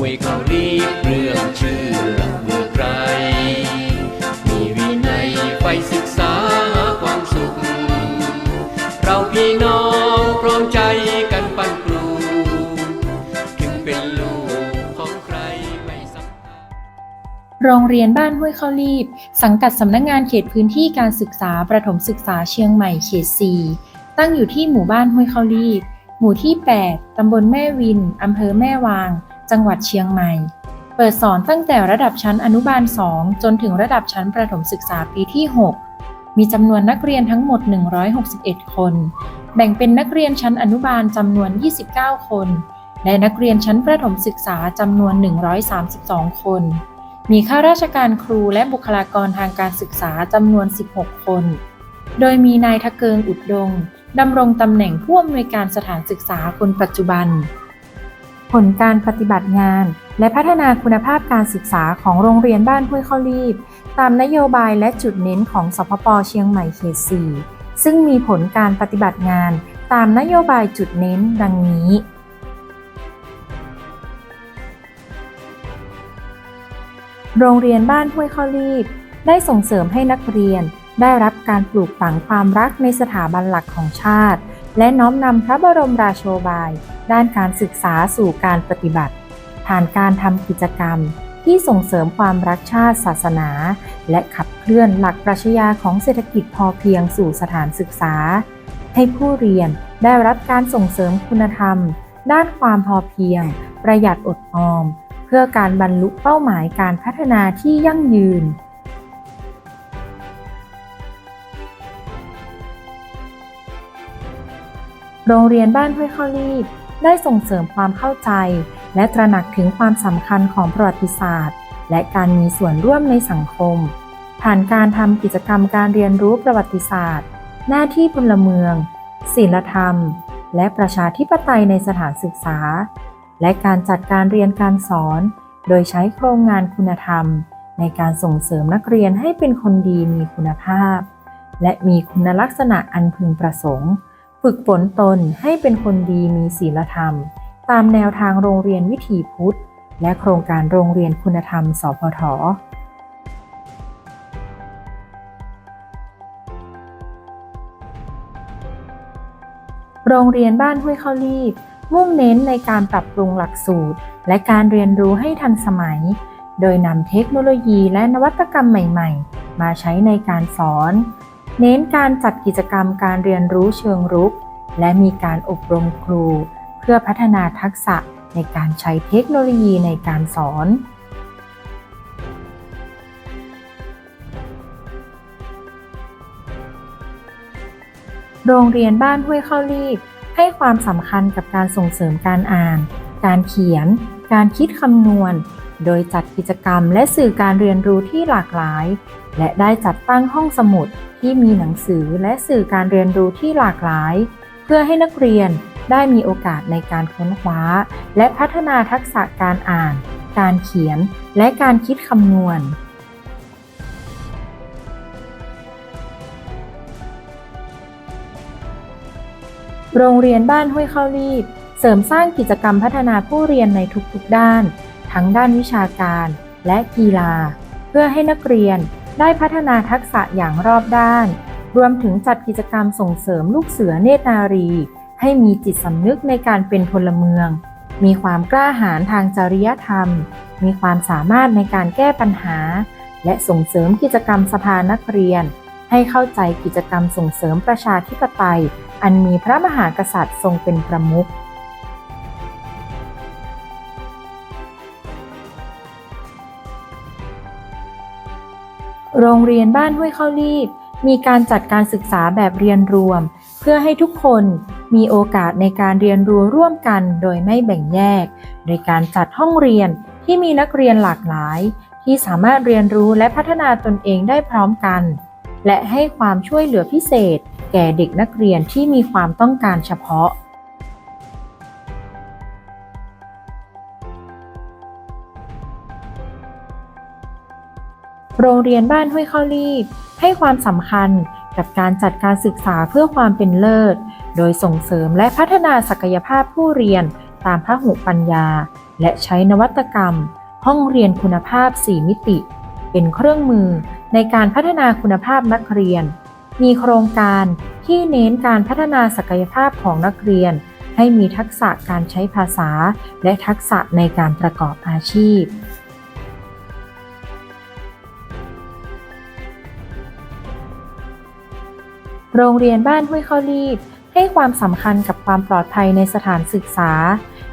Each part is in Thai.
วยเขารีบเรื่องชื่อเมื่อไกลมีวินัยไฟศึกษาหาความสุข เราพี่น้องพร้อมใจกันปันปลูถึงเป็นลูกของใครไม่สำคัญโรงเรียนบ้านห้วยข้าวรีบ สังกัดสำนักงงานเขตพื้นที่การศึกษาประถมศึกษาเชียงใหม่เขต 4 ตั้งอยู่ที่หมู่บ้านห้วยข้าวรีบหมู่ที่ 8 ตำบลแม่วิน อำเภอแม่วาง จังหวัดเชียงใหม่ เปิดสอนตั้งแต่ระดับชั้นอนุบาล 2 จนถึงระดับชั้นประถมศึกษาปีที่ 6 มีจำนวนนักเรียนทั้งหมด 161 คน แบ่งเป็นนักเรียนชั้นอนุบาลจำนวน 29 คน และนักเรียนชั้นประถมศึกษาจำนวน 132 คน มีข้าราชการครูและบุคลากรทางการศึกษาจำนวน 16 คน โดยมีนายทะเกิงอุดดงดำรงตำแหน่งผู้อำนวยการสถานศึกษาคนปัจจุบัน ผลการปฏิบัติงาน และพัฒนาคุณภาพการศึกษาของโรงเรียนบ้านห้วยข้าวรีบ ตามนโยบายและจุดเน้นของสพปเชียงใหม่เขต 4 ซึ่งมีผลการปฏิบัติงาน ตามนโยบายจุดเน้นดังนี้ โรงเรียนบ้านห้วยข้าวรีบ ได้ส่งเสริมให้นักเรียนได้รับการปลูกฝังความรักในสถาบันหลักของชาติ และน้อมนำพระบรมราโชบาย ด้านการศึกษาสู่การปฏิบัติ ผ่านการทำกิจกรรมที่ส่งเสริมความรักชาติศาสนา และขับเคลื่อนหลักปรัชญาของเศรษฐกิจพอเพียงสู่สถานศึกษา ให้ผู้เรียนได้รับการส่งเสริมคุณธรรม ด้านความพอเพียง ประหยัดอดออม เพื่อการบรรลุเป้าหมายการพัฒนาที่ยั่งยืนโรงเรียนบ้านห้วยข้าวรีบ ได้ส่งเสริมความเข้าใจ และตระหนักถึงความสำคัญของประวัติศาสตร์ และการมีส่วนร่วมในสังคม ผ่านการทำกิจกรรมการเรียนรู้ประวัติศาสตร์ หน้าที่พลเมือง ศีลธรรม และประชาธิปไตยในสถานศึกษา และการจัดการเรียนการสอน โดยใช้โครงงานคุณธรรม ในการส่งเสริมนักเรียนให้เป็นคนดีมีคุณภาพ และมีคุณลักษณะอันพึงประสงค์ ฝึกฝนตนให้เป็นคนดีมีศีลธรรม ตามแนวทางโรงเรียนวิถีพุทธ และโครงการโรงเรียนคุณธรรม สพทโรงเรียนบ้านห้วยข้าวรีบ มุ่งเน้นในการปรับปรุงหลักสูตร และการเรียนรู้ให้ทันสมัย โดยนำเทคโนโลยีและนวัตกรรมใหม่ ๆ มาใช้ในการสอน เน้นการจัดกิจกรรมการเรียนรู้เชิงรุก และมีการอบรมครู เพื่อพัฒนาทักษะในการใช้เทคโนโลยีในการสอน โรงเรียนบ้านห้วยข้าวรีบ ให้ความสำคัญกับการส่งเสริมการอ่าน การเขียน การคิดคำนวณ โดยจัดกิจกรรมและสื่อการเรียนรู้ที่หลากหลาย และได้จัดตั้งห้องสมุดที่มีหนังสือและสื่อการเรียนรู้ที่หลากหลาย เพื่อให้นักเรียนได้มีโอกาสในการค้นคว้า และพัฒนาทักษะการอ่าน การเขียน และการคิดคำนวณโรงเรียนบ้านห้วยข้าวรีบ เสริมสร้างกิจกรรมพัฒนาผู้เรียนในทุกๆด้าน ทั้งด้านวิชาการและกีฬา เพื่อให้นักเรียนได้พัฒนาทักษะอย่างรอบด้าน รวมถึงจัดกิจกรรมส่งเสริมลูกเสือเนตรนารี ให้มีจิตสำนึกในการเป็นพลเมือง มีความกล้าหาญทางจริยธรรม มีความสามารถในการแก้ปัญหา และส่งเสริมกิจกรรมสภานักเรียน ให้เข้าใจกิจกรรมส่งเสริมประชาธิปไตย อันมีพระมหากษัตริย์ทรงเป็นประมุข โรงเรียนบ้านห้วยข้าวรีบ มีการจัดการศึกษาแบบเรียนรวม เพื่อให้ทุกคนมีโอกาสในการเรียนรู้ร่วมกันโดยไม่แบ่งแยก โดยการจัดห้องเรียนที่มีนักเรียนหลากหลาย ที่สามารถเรียนรู้และพัฒนาตนเองได้พร้อมกัน และให้ความช่วยเหลือพิเศษ แก่เด็กนักเรียนที่มีความต้องการเฉพาะ รงเรียนบ้านห้วยข้าวรีบ ให้ความสำคัญกับการจัดการศึกษาเพื่อความเป็นเลิศ โดยส่งเสริมและพัฒนาศักยภาพผู้เรียนตามพหุปัญญา และใช้นวัตกรรม ห้องเรียนคุณภาพ 4 มิติ เป็นเครื่องมือในการพัฒนาคุณภาพนักเรียน มีโครงการที่เน้นการพัฒนาศักยภาพของนักเรียน ให้มีทักษะการใช้ภาษา และทักษะในการประกอบอาชีพ โรงเรียนบ้านห้วยข้าวรีบให้ความสำคัญกับความปลอดภัยในสถานศึกษา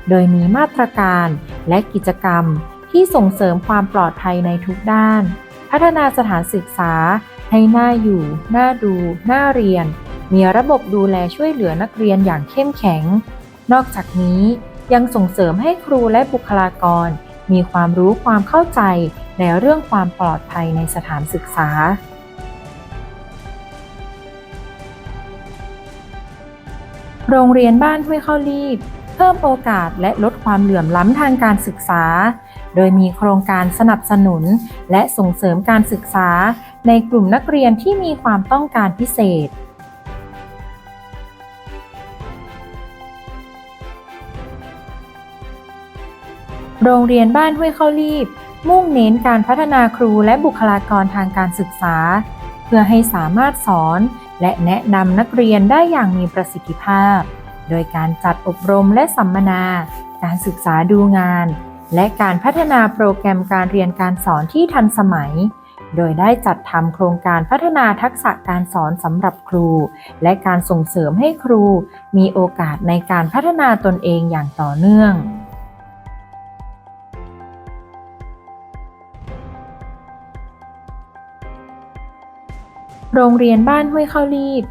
โดยมีมาตรการและกิจกรรมที่ส่งเสริมความปลอดภัยในทุกด้าน พัฒนาสถานศึกษา ให้น่าอยู่ น่าดู น่าเรียน มีระบบดูแลช่วยเหลือนักเรียนอย่างเข้มแข็ง นอกจากนี้ยังส่งเสริมให้ครูและบุคลากร มีความรู้ความเข้าใจในเรื่องความปลอดภัยในสถานศึกษา โรงเรียนบ้านห้วยข้าวรีบ เพิ่มโอกาสและลดความเหลื่อมล้ำทางการศึกษา โดยมีโครงการสนับสนุน และส่งเสริมการศึกษา ในกลุ่มนักเรียนที่มีความต้องการพิเศษโรงเรียนบ้านห้วยข้าวรีบ มุ่งเน้นการพัฒนาครูและบุคลากรทางการศึกษา เพื่อให้สามารถสอน และแนะนำนักเรียนได้อย่างมีประสิทธิภาพ โดยการจัดอบรมและสัมมนา การศึกษาดูงาน และการพัฒนาโปรแกรมการเรียนการสอนที่ทันสมัย โดยได้จัดทำโครงการพัฒนาทักษะการสอนสำหรับครู และการส่งเสริมให้ครู มีโอกาสในการพัฒนาตนเองอย่างต่อเนื่อง โรงเรียนบ้านห้วยข้าวรีบ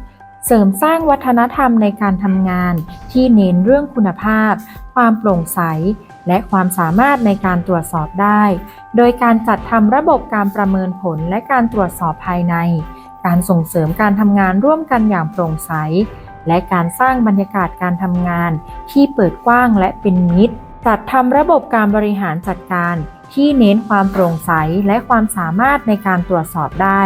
เสริมสร้างวัฒนธรรมในการทำงานที่เน้นเรื่องคุณภาพ ความโปร่งใส และความสามารถในการตรวจสอบได้ โดยการจัดทำระบบการประเมินผลและการตรวจสอบภายใน การส่งเสริมการทำงานร่วมกันอย่างโปร่งใส และการสร้างบรรยากาศการทำงานที่เปิดกว้างและเป็นมิตร จัดทำระบบการบริหารจัดการที่เน้นความโปร่งใสและความสามารถในการตรวจสอบได้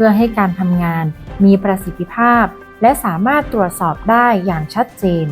พื่อให้การทำงานมีประสิทธิภาพ และสามารถตรวจสอบได้อย่างชัดเจน